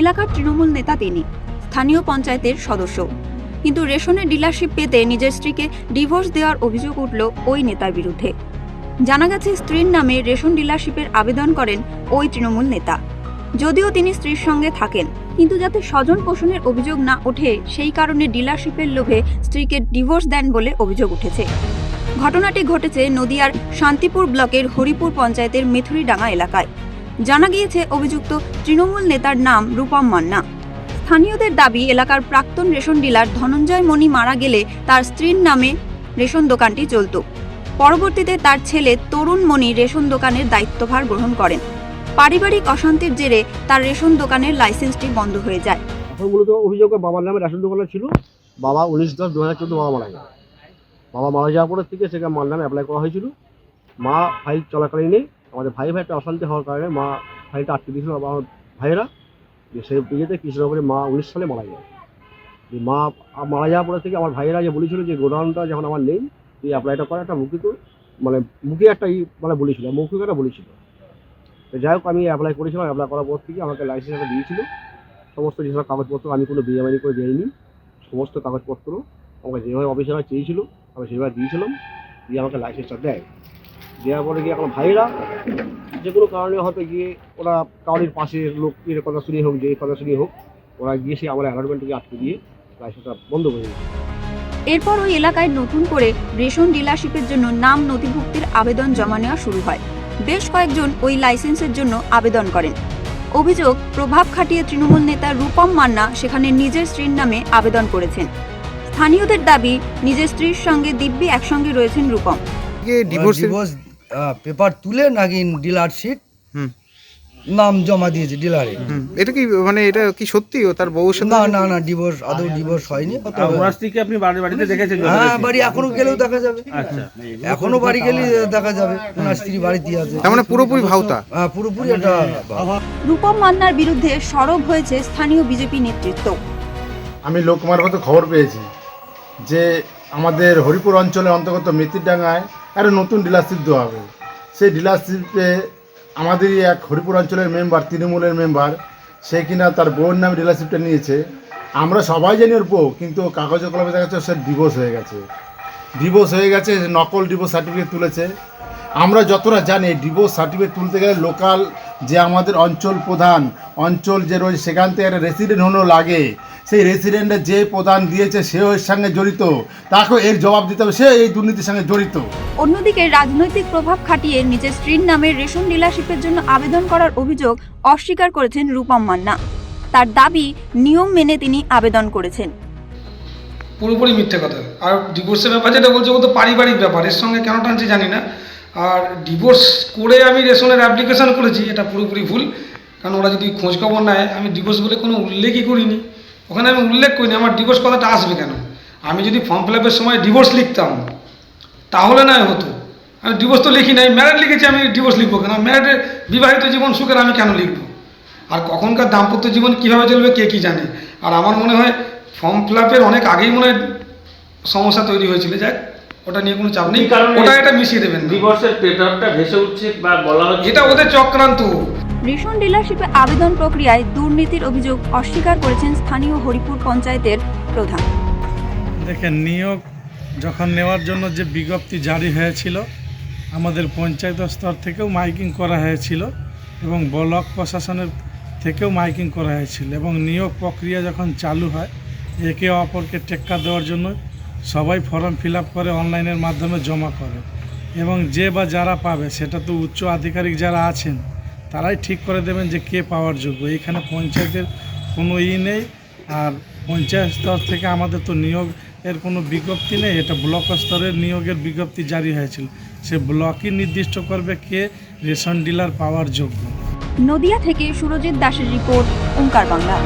এলাকার তৃণমূল নেতা তিনি, স্থানীয় পঞ্চায়েতের সদস্য। কিন্তু রেশনের ডিলারশিপ পেতে নিজের স্ত্রীকে ডিভোর্স দেওয়ার অভিযোগ উঠল ওই নেতার বিরুদ্ধে। জানা গেছে, স্ত্রীর নামে রেশন ডিলারশিপের আবেদন করেন ওই তৃণমূল নেতা। যদিও তিনি স্ত্রীর সঙ্গে থাকেন, কিন্তু যাতে স্বজন পোষণের অভিযোগ না ওঠে, সেই কারণে ডিলারশিপের লোভে স্ত্রীকে ডিভোর্স দেন বলে অভিযোগ উঠেছে। ঘটনাটি ঘটেছে নদিয়ার শান্তিপুর ব্লকের হরিপুর পঞ্চায়েতের মেথুরিডাঙ্গা এলাকায়। জানা গিয়েছে অভিযুক্ত তৃণমূল নেতার নাম রূপম মান্না। স্থানীয়দের দাবি এলাকার প্রাক্তন রেশন ডিলার ধনঞ্জয় মণি মারা গেলে তার স্ত্রীর নামে রেশন দোকানটি চলত। পরবর্তীতে তার ছেলে তরুণ মণি রেশন দোকানের দায়িত্বভার গ্রহণ করেন। পারিবারিক অশান্তির জেরে তার রেশন দোকানের লাইসেন্সটি বন্ধ হয়ে যায়। এখন মূলত অভিযোগ বাবার নামে রেশন দোকানে ছিল। বাবা উনিশ দশ দু হাজার চোদ্দ বাবা মারা যায় বাবা মারা যাওয়ার পরের থেকে সেখানে মার নামে অ্যাপ্লাই করা হয়েছিল। মা ফাইল চলাকালীনই আমাদের ভাই ভাই একটা অশান্তি হওয়ার কারণে মা ভাইটা আটকে দিয়েছিল, আমার ভাইয়েরা। যে সেই বিয়েতে কৃষ্ণনগরে মা উনিশ সালে মারা যায় যে মা মারা যাওয়ার পরে থেকে আমার ভাইয়েরা যে বলেছিল যে গোডাউনটা যখন আমার নেই, তুই অ্যাপ্লাইটা করা, একটা মুখিত মানে মুখে একটা ই মানে বলেছিল মৌখিক একটা বলেছিল। তো যাই হোক, আমি অ্যাপ্লাই করেছিলাম অ্যাপ্লাই করার পর থেকে আমাকে লাইসেন্স একটা দিয়েছিল। সমস্ত যেসব কাগজপত্র, আমি কোনো বিএমআই করে দিইনি। সমস্ত কাগজপত্র আমাকে যেভাবে অফিসাররা চেয়েছিল, আমি সেভাবে দিয়েছিলাম, দিয়ে আমাকে লাইসেন্সটা দেয়। দেওয়ার পরে গিয়ে এখন ভাইরা যে কোনো কারণে হয়তো গিয়ে ওরা কাউরির পাশে লোক এর কথা শুনিয়ে হোক যে কথা শুনিয়ে হোক ওরা গিয়ে সে আমার অ্যালার্টমেন্টকে আটকে দিয়ে লাইসেন্সটা বন্ধ করে দিয়েছে। এরপর ওই এলাকায় নতুন করে রেশন ডিলারশিপের জন্য নাম নথিভুক্তির আবেদন জমা নেওয়া শুরু হয়। বেশ কয়েকজন ওই লাইসেন্সের জন্য আবেদন করেন। অভিযোগ প্রভাব খাটিয়ে তৃণমূল নেতা রূপম মান্না সেখানে নিজের স্ত্রীর নামে আবেদন করেছেন। স্থানীয়দের দাবি নিজের স্ত্রীর সঙ্গে দিব্যি একসঙ্গে রয়েছেন রূপম। ডিভোর্স পেপার তুলে নাকি ডিলারশিপ হুম। নাম জমা দিয়েছে ডিলারে এটা কি মানে এটা কি সত্যি? ও তার সাথে? না না না ডিভোর্স আদৌ ডিভোর্স হয়নি। আর ওনার স্ত্রীকে আপনি বাড়ি বাড়িতে দেখেছেন হ্যাঁ বাড়ি এখনও গেলেও দেখা যাবে। আচ্ছা এখনও বাড়ি গেলে দেখা যাবে। ওনার স্ত্রী বাড়িতে আছে। তার মানে পুরোপুরি ভাওতা? হ্যাঁ পুরোপুরি এটা রূপম মান্নার বিরুদ্ধে সরব হয়েছে স্থানীয় বিজেপি নেতৃত্ব। আমি লোকমারফত খবর পেয়েছি যে আমাদের হরিপুর অঞ্চলের অন্তর্গত মেথিরডাঙ্গায় একটা নতুন ডিলারশিপ দেওয়া হবে। সেই ডিলারশিপে আমাদেরই এক হরিপুর অঞ্চলের মেম্বার, তৃণমূলের মেম্বার, সে কিনা তার বউয়ের নামে ডিলারশিপটা নিয়েছে। আমরা সবাই জানি ওর বউ, কিন্তু কাগজে কলমে দেখা যাচ্ছে সে ডিভোর্স হয়ে গেছে। ডিভোর্স হয়ে গেছে, নকল ডিভোর্স সার্টিফিকেট তুলেছে। আমরা যতটা জানি ডিভোর্স সার্টিফিকেট তুলতে গেলে লোকাল যে আমাদের অঞ্চল প্রধান অঞ্চল যে রয়েছে সেখান থেকে একটা রেসিডেন্ট হনো লাগে। সেই রেসিডেন্টের যে প্রধান দিয়েছে সেও এর সঙ্গে জড়িত। তাকেও এর জবাব দিতে হবে সে এই দুর্নীতির সঙ্গে জড়িত। অন্যদিকে রাজনৈতিক প্রভাব খাটিয়ে নিজের স্ত্রীর নামে রেশন ডিলারশিপের জন্য আবেদন করার অভিযোগ অস্বীকার করেছেন রূপম মান্না। তার দাবি নিয়ম মেনে তিনি আবেদন করেছেন। পুরোপুরি মিথ্যে কথা। আর ডিভোর্সের ব্যাপার যেটা বলছে ও তো পারিবারিক ব্যাপার। এর সঙ্গে কেন টানছে জানি না। আর ডিভোর্স করে আমি রেশনের অ্যাপ্লিকেশন করেছি, এটা পুরোপুরি ভুল। কারণ ওরা যদি খোঁজখবর নেয়, আমি ডিভোর্স বলে কোনো উল্লেখই করিনি। ওখানে আমি উল্লেখ করিনি, আমার ডিভোর্স কথাটা আসবে কেন? আমি যদি ফর্ম ফিল আপের সময় ডিভোর্স লিখতাম, তাহলে না হতো। আমি ডিভোর্স তো লিখি নাই ম্যারেড লিখেছি, আমি ডিভোর্স লিখব কেন? ম্যারেডের বিবাহিত জীবন সুখের আমি কেন লিখব? আর কখনকার দাম্পত্য জীবন কীভাবে চলবে কে কী জানে? আর আমার মনে হয় ফর্ম ফিল আপের অনেক আগেই মনে সমস্যা তৈরি হয়েছিল। যাক ওটা নিয়ে কোনো চাপ নেই। ওটা এটা মিশিয়ে দেবেন ডিভোর্সের পেপারটা ভেসে উঠছে বা বলা হচ্ছে এটা ওদের চক্রান্ত। রেশন ডিলারশিপে আবেদন প্রক্রিয়ায় দুর্নীতির অভিযোগ অস্বীকার করেছেন স্থানীয় হরিপুর পঞ্চায়েতের প্রধান। দেখেন নিয়োগ যখন নেওয়ার জন্য যে বিজ্ঞপ্তি জারি হয়েছিল আমাদের পঞ্চায়েত স্তর থেকেও মাইকিং করা হয়েছিল এবং ব্লক প্রশাসনের থেকেও মাইকিং করা হয়েছিল এবং নিয়োগ প্রক্রিয়া যখন চালু হয় একে অপরকে টেক্কা দেওয়ার জন্য সবাই ফর্ম ফিল করে অনলাইনের মাধ্যমে জমা করে। এবং যে বা যারা পাবে, সেটা তো উচ্চ আধিকারিক যারা আছেন, তারাই ঠিক করে দেবেন যে কে পাওয়ার যোগ্য। এখানে পঞ্চায়েতের কোনো ই নেই, আর পঞ্চায়েত স্তর থেকে আমাদের তো নিয়োগ এর কোনো বিজ্ঞপ্তি নেই, এটা ব্লক স্তরের নিয়োগের বিজ্ঞপ্তি জারি হয়েছিল। সে ব্লকই নির্দিষ্ট করবে কে রেশন ডিলার পাওয়ার যোগ্য। নদিয়া থেকে সুরজিৎ দাসের রিপোর্ট, ওঙ্কার বাংলা।